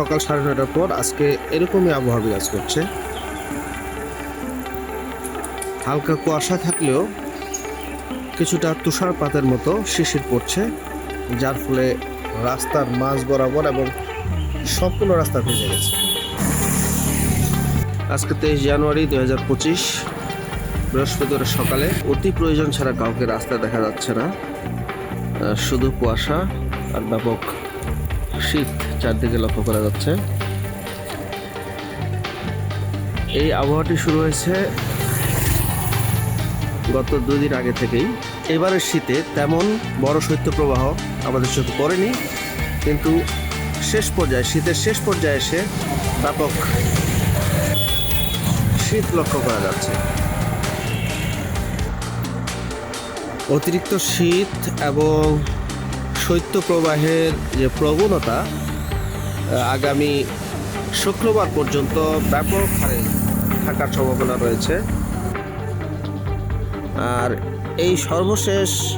সকাল সাড়ে নটার পর আজকে এরকমই আবহাওয়া বিরাজ করছে। হালকা কুয়াশা থাকলেও কিছুটা তুষারপাতের মতো শিশির পড়ছে, যার ফলে রাস্তার মাঝ বরাবর এবং সম্পূর্ণ রাস্তা ভেজে গেছে। আজকে তেইশ জানুয়ারি দু হাজার পঁচিশ, বৃহস্পতিবার সকালে অতি প্রয়োজন ছাড়া কাউকে রাস্তা দেখা যাচ্ছে না। শুধু কুয়াশা আর ব্যাপক শীত চারদিকে লক্ষ্য করা যাচ্ছে। এই আবহাওয়াটি শুরু হয়েছে গত দুই দিন আগে থেকেই। এবারের শীতে তেমন বড় শৈত্যপ্রবাহ আমাদের চোখে পড়েনি, কিন্তু শেষ পর্যায়ে, শীতের শেষ পর্যায়ে এসে ব্যাপক শীত লক্ষ্য করা যাচ্ছে। অতিরিক্ত শীত এবং শৈত্যপ্রবাহের যে প্রবণতা আগামী শুক্রবার পর্যন্ত ব্যাপক হারে থাকার সম্ভাবনা রয়েছে। আর এই সর্বশেষ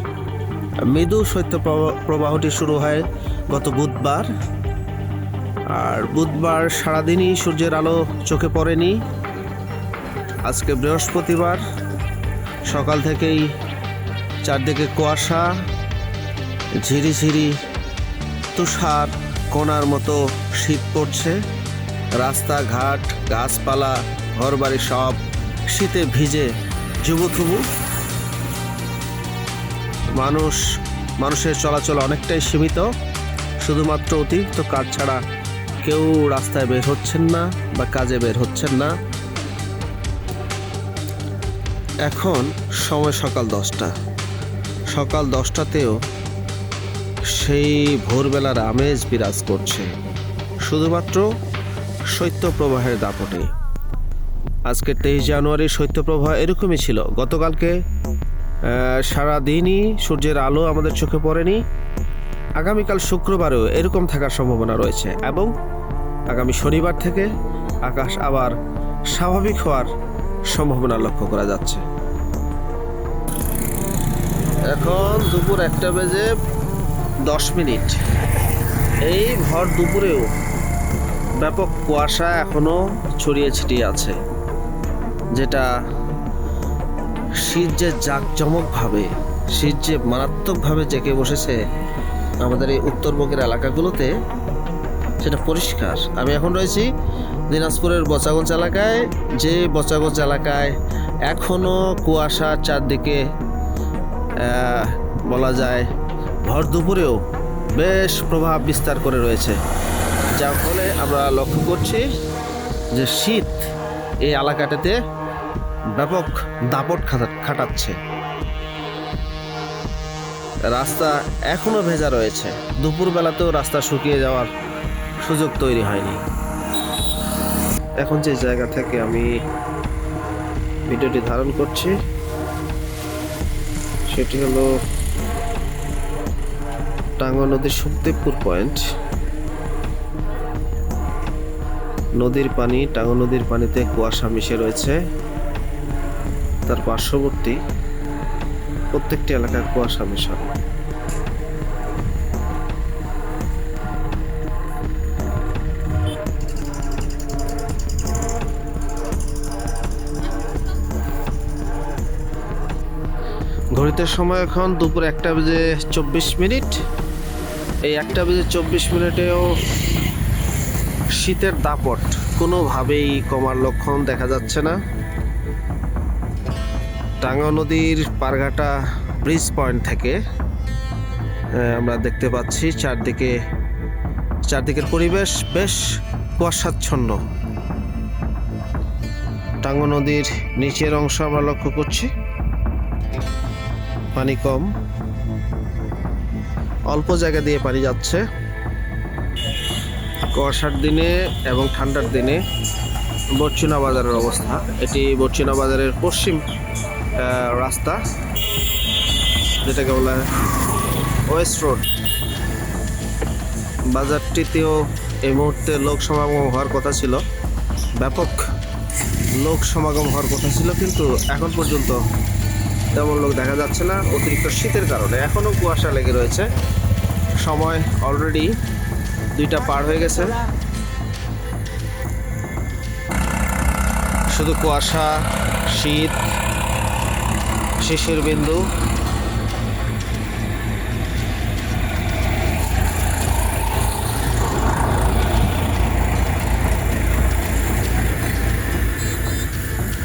মৃদু শৈত্য প্রবা- প্রবাহটি শুরু হয় গত বুধবার। আর বুধবার সারাদিনই সূর্যের আলো চোখে পড়েনি। আজকে বৃহস্পতিবার, সকাল থেকেই চারদিকে কুয়াশা ঝিরিঝিরি তুষার কোনার মতো শীত পড়ছে। রাস্তাঘাট, গাছপালা, ঘরবাড়ি সব শীতে ভিজে যুবথুবু মানুষ, মানুষের চলাচল অনেকটাই সীমিত। শুধুমাত্র অতিরিক্ত কাজ ছাড়া কেউ রাস্তায় বের হচ্ছেন না বা কাজে বের হচ্ছেন না। এখন সময় সকাল দশটা। সকাল দশটাতেও সেই ভোরবেলার আমেজ বিরাজ করছে। শুধুমাত্র শৈত্যপ্রবাহের দাপটে। আজকে তেইশ জানুয়ারি শৈত্যপ্রবাহ এরকমই ছিল। গতকালকে সারাদিনই সূর্যের আলো আমাদের চোখে পড়েনি। আগামীকাল শুক্রবারেও এরকম থাকার সম্ভাবনা রয়েছে এবং আগামী শনিবার থেকে আকাশ আবার স্বাভাবিক হওয়ার সম্ভাবনা লক্ষ্য করা যাচ্ছে। এখন দুপুর একটা বেজে দশ মিনিট। এই ভর দুপুরেও ব্যাপক কুয়াশা এখনও ছড়িয়ে ছিটিয়ে আছে, যেটা শীত যে জাঁকজমকভাবে শীত যে মারাত্মকভাবে জেঁকে বসেছে আমাদের এই উত্তরবঙ্গের এলাকাগুলোতে। সেটা পরিষ্কার। আমি এখন রয়েছি দিনাজপুরের বচাগঞ্জ এলাকায়। যে বচাগঞ্জ এলাকায় এখনও কুয়াশা চারদিকে বলা যায় ভর দুপুরেও বেশ প্রভাব বিস্তার করে রয়েছে। যার ফলে আমরা লক্ষ্য করছি যে শীত এই এলাকাটাতে ব্যাপক দাপট খাটা- খাটাচ্ছে। রাস্তা এখনও ভেজা রয়েছে। দুপুরবেলাতেও রাস্তা শুকিয়ে যাওয়ার সুযোগ তৈরি হয়নি। এখন যে জায়গা থেকে আমি ভিডিওটি ধারণ করছি, সেটি হলো টাঙ্গা নদীর সুখদেবপুর পয়েন্ট নদীর পানি, টাঙ্গা নদীর পানিতে কুয়াশা মিশে রয়েছে। তার পার্শ্ববর্তী প্রত্যেকটি এলাকায় কুয়াশা মেশানো। ঘড়িতে সময় এখন দুপুর একটা বেজে চব্বিশ মিনিট। এই একটা বেজে চব্বিশ মিনিটেও শীতের দাপট কোনোভাবেই কমার লক্ষণ দেখা যাচ্ছে না। টাঙ্গা নদীর পারঘাটা ব্রিজ পয়েন্ট থেকে আমরা দেখতে পাচ্ছি চারদিকে, চারদিকের পরিবেশ বেশ কুয়াশাচ্ছন্ন। টাঙ্গা নদীর নিচের অংশ আমরা লক্ষ্য করছি। পানি কম। অল্প জায়গা দিয়ে পানি যাচ্ছে। কুয়াশার দিনে এবং ঠান্ডার দিনে বর্চিনা বাজারের অবস্থা। এটি বর্চিনা বাজারের পশ্চিম রাস্তা, যেটাকে বলা হয় ওয়েস্ট রোড। বাজারটিতেও এই মুহূর্তে লোক সমাগম হওয়ার কথা ছিল। ব্যাপক লোক সমাগম হওয়ার কথা ছিল, কিন্তু এখন পর্যন্ত তেমন লোক দেখা যাচ্ছে না, অতিরিক্ত শীতের কারণে। এখনও কুয়াশা লেগে রয়েছে। সময় অলরেডি দুইটা পার হয়ে গেছে। শুধু কুয়াশা, শীত, শিশির বিন্দু।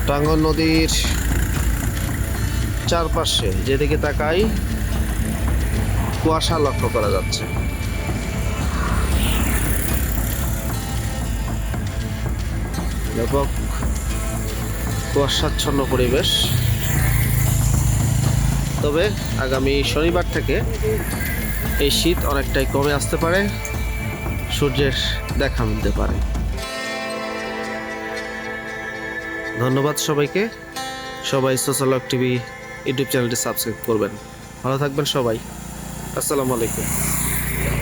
টাঙ্গন নদীর চারপাশে যেদিকে তাকাই কুয়াশা লক্ষ্য করা যাচ্ছে। ব্যাপক কুয়াশাচ্ছন্ন পরিবেশ। তবে আগামী শনিবার থেকে এই শীত অনেকটাই কমে আসতে পারে। সূর্যের দেখা মিলতে পারে। ধন্যবাদ সবাইকে। সবাই সোশ্যালক টিভি ইউটিউব চ্যানেলটি সাবস্ক্রাইব করবেন। ভালো থাকবেন সবাই। আসসালামু আলাইকুম।